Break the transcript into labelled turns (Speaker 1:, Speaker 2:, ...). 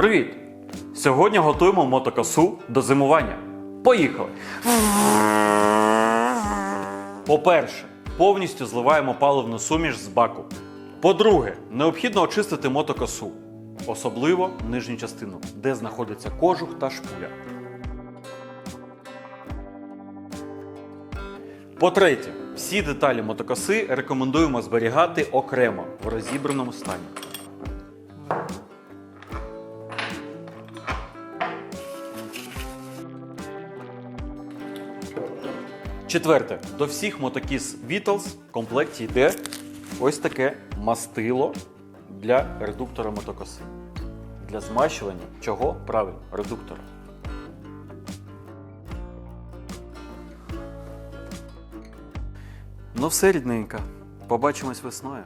Speaker 1: Привіт! Сьогодні готуємо мотокосу до зимування. Поїхали! По-перше, повністю зливаємо паливну суміш з баку. По-друге, необхідно очистити мотокосу, особливо нижню частину, де знаходиться кожух та шпуля. По-третє, всі деталі мотокоси рекомендуємо зберігати окремо в розібраному стані. Четверте, до всіх мотокіс Beatles в комплекті йде ось таке мастило для редуктора мотокоси. Для змащування чого правильно? Редуктора. Ну все, рідненька. Побачимось весною.